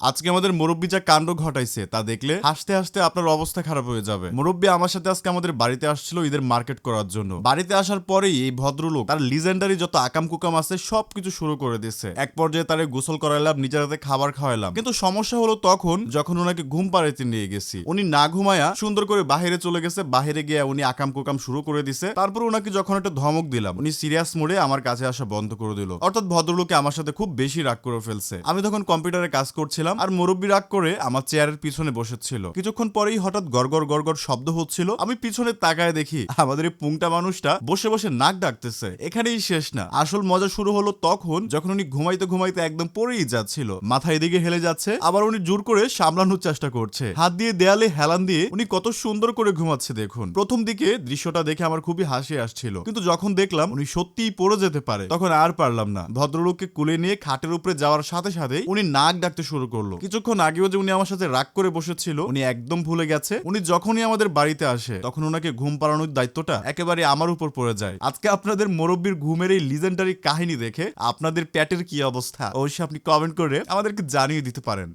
আজকে আমাদের মুরব্বী যা কাণ্ড ঘটাইছে, তা দেখলে হাসতে হাসতে আপনার অবস্থা খারাপ হয়ে যাবে। মুরব্বী আমার সাথে আজকে আমাদের বাড়িতে আসছিল ঈদের মার্কেট করার জন্য। বাড়িতে আসার পরেই এই ভদ্রলোক তার লিজেন্ডারি যত আকাম কুকাম আছে, সবকিছু শুরু করে দিচ্ছে এক পর্যায়ে তারে গোসল করাইলাম, নিজের হাতে খাবার খাওয়াইলাম। কিন্তু সমস্যা হলো তখন যখন ওনাকে ঘুম পাড়াইতে নিয়ে গেছি। উনি না ঘুমায়া সুন্দর করে বাহিরে চলে গেছে, বাহিরে গিয়ে উনি আকাম কুকাম শুরু করে দিছে। তারপর ওনাকে যখন একটা ধমক দিলাম, উনি সিরিয়াস মোডে আমার কাছে আসা বন্ধ করে দিল। অর্থাৎ ভদ্রলোকে আমার সাথে খুব বেশি রাগ করে ফেলছে। আমি তখন কম্পিউটারে কাজ করছিলাম আর মুরব্বী রাগ করে আমার চেয়ারের পিছনে বসেছিল। কিছুক্ষণ পরেই হঠাৎ গড়গড় গড়গড় শব্দ হচ্ছিল। আমি পিছনে তাকায় দেখি, আমাদের পুংটা মানুষটা বসে বসে নাক ডাকতেছে। এখানেই শেষ না। আসল মজা শুরু হলো তখন যখন উনি ঘুমাইতে ঘুমাইতে একদম পড়েই যাচ্ছিল। মাথা এদিকে হেলে যাচ্ছে, আবার উনি জোর করে সামলানোর চেষ্টা করছে। হাত দিয়ে দেয়ালে হেলান দিয়ে উনি কত সুন্দর করে ঘুমাচ্ছে দেখুন। প্রথম দিকে দৃশ্যটা দেখে আমার খুবই হাসি আসছিল। কিন্তু যখন দেখলাম উনি সত্যিই পড়ে যেতে পারে, তখন আর পারলাম না। ভদ্রলোককে কুলে নিয়ে খাটের উপরে যাওয়ার সাথে সাথে উনি নাক ডাকতে শুরু করল। কিছুক্ষণ আগেও যে উনি আমার সাথে রাগ করে বসেছিল, উনি একদম ভুলে গেছে। উনি যখনই আমাদের বাড়িতে আসে, তখন ওনাকে ঘুম পাড়ানোর দায়িত্বটা একেবারে আমার উপর পড়ে যায়। আজকে আপনাদের মুরব্বীর ঘুমের এই লিজেন্ডারি কাহিনী দেখে আপনাদের প্যাটের কি অবস্থা? অবশ্যই আপনি কমেন্ট করে আমাদেরকে জানিয়ে দিতে পারেন।